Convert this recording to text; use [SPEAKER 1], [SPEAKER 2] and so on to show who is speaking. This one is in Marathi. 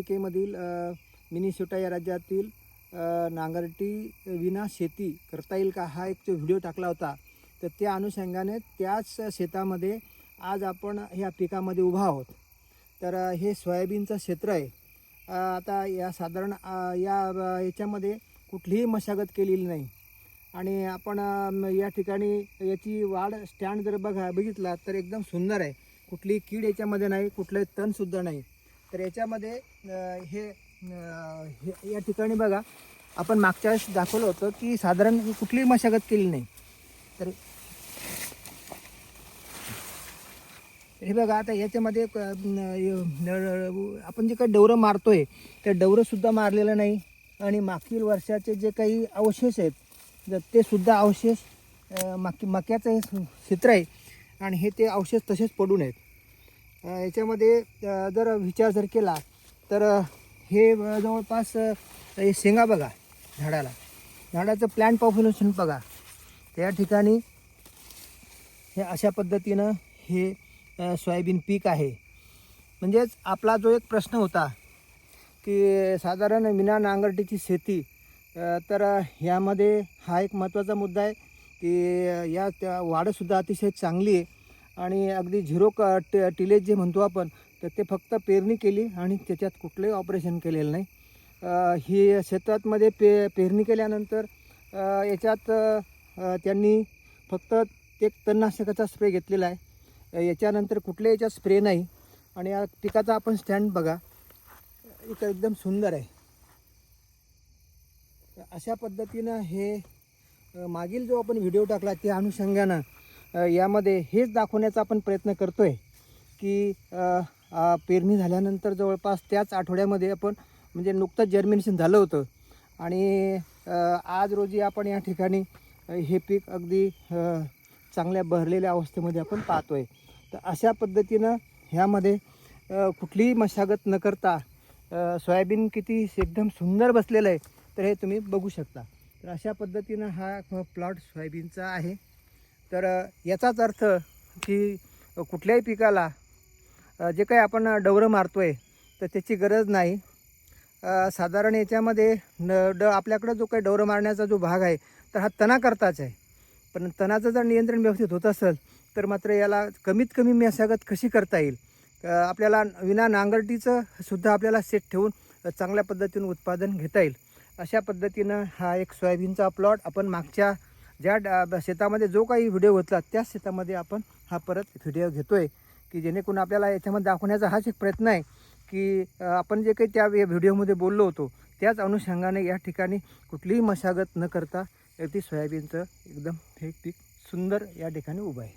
[SPEAKER 1] अमेरिकेमधील मिनिसोटा या राज्यातील नांगरटी विना शेती करता येईल का? हा एक जो व्हिडिओ टाकला होता तर त्या अनुषंगाने त्याच शेतामध्ये आज आपण ह्या पिकामध्ये उभा आहोत. तर हे सोयाबीनचं क्षेत्र आहे. आता या साधारण या याच्यामध्ये कुठलीही मशागत केलेली नाही. आणि आपण या ठिकाणी याची वाढ स्टँड जर बघा बघितला तर एकदम सुंदर आहे. कुठली कीड याच्यामध्ये नाही कुठलंही तणसुद्धा नाही. तर याच्यामध्ये हे हे- या ठिकाणी बघा आपण मागच्या वेळेस दाखवलं होतं की साधारण ही कुठलीही मशागत केली नाही. तर हे बघा आता याच्यामध्ये आपण जे काही डवरं मारतोय ते डवरंसुद्धा मारलेलं नाही. आणि मागील वर्षाचे जे काही अवशेष आहेत ते सुद्धा अवशेष मक मक्याचं हे क्षेत्र आहे. आणि हे ते अवशेष तसेच पडून आहेत. याच्यामध्ये जर विचार जर केला तर हे जवळपास हे शेंगा बघा झाडाला. झाडाचं प्लॅन्ट पॉप्युलेशन बघा. त्या ठिकाणी हे अशा पद्धतीनं हे सोयाबीन पीक आहे. म्हणजेच आपला जो एक प्रश्न होता की साधारण विना नांगरटीची शेती तर यामध्ये हा एक महत्त्वाचा मुद्दा आहे की या त्या वाढसुद्धा अतिशय चांगली आहे. आणि अगदी झिरो क ट टिलेज जे म्हणतो आपण तर ते फक्त पेरणी केली आणि त्याच्यात कुठलंही ऑपरेशन केलेलं नाही. ही शेतातमध्ये पे पेरणी केल्यानंतर याच्यात त्यांनी फक्त एक तणनाशकाचा स्प्रे घेतलेला आहे. याच्यानंतर कुठल्या याच्यात स्प्रे नाही. आणि या पिकाचा आपण स्टँड बघा. इथं एकदम सुंदर आहे. अशा पद्धतीनं हे मागील जो आपण व्हिडिओ टाकला त्या अनुषंगानं यामध्ये हेच दाखवण्याचा आपण प्रयत्न करतो आहे की पेरणी झाल्यानंतर जवळपास त्याच आठवड्यामध्ये आपण म्हणजे नुकतंच जर्मिनेशन झालं होतं. आणि आज रोजी आपण या ठिकाणी हे पीक अगदी चांगल्या बहरलेल्या अवस्थेमध्ये आपण पाहतो आहे तर अशा पद्धतीनं ह्यामध्ये कुठलीही मशागत न करता सोयाबीन किती एकदम सुंदर बसलेलं आहे तर हे तुम्ही बघू शकता. तर अशा पद्धतीनं हा प्लॉट सोयाबीनचा आहे. तर याचाच अर्थ की कुठल्याही पिकाला जे काही आपण डवरं मारतो आहे तर त्याची गरज नाही. साधारण याच्यामध्ये न ड आपल्याकडं जो काही डवरं मारण्याचा जो भाग आहे तर हा तणाकरताच आहे. पण तणाचं जर नियंत्रण व्यवस्थित होत असेल तर मात्र याला कमीत कमी मशागत कशी करता येईल? आपल्याला विना नांगरटीचं सुद्धा आपल्याला सेट ठेवून चांगल्या पद्धतीनं उत्पादन घेता येईल. अशा पद्धतीनं हा एक सोयाबीनचा प्लॉट आपण मागच्या ज्या शेतामध्ये जो काही व्हिडिओ घेतला त्याच शेतामध्ये आपण हा परत व्हिडिओ घेतो आहे की जेणेकरून आपल्याला याच्यामध्ये दाखवण्याचा हाच एक प्रयत्न आहे की आपण जे काही त्या व्हिडिओमध्ये बोललो होतो त्याच अनुषंगाने या ठिकाणी कुठलीही मशागत न करता अगदी सोयाबीनचं एकदम हे पीक सुंदर या ठिकाणी उभं आहे.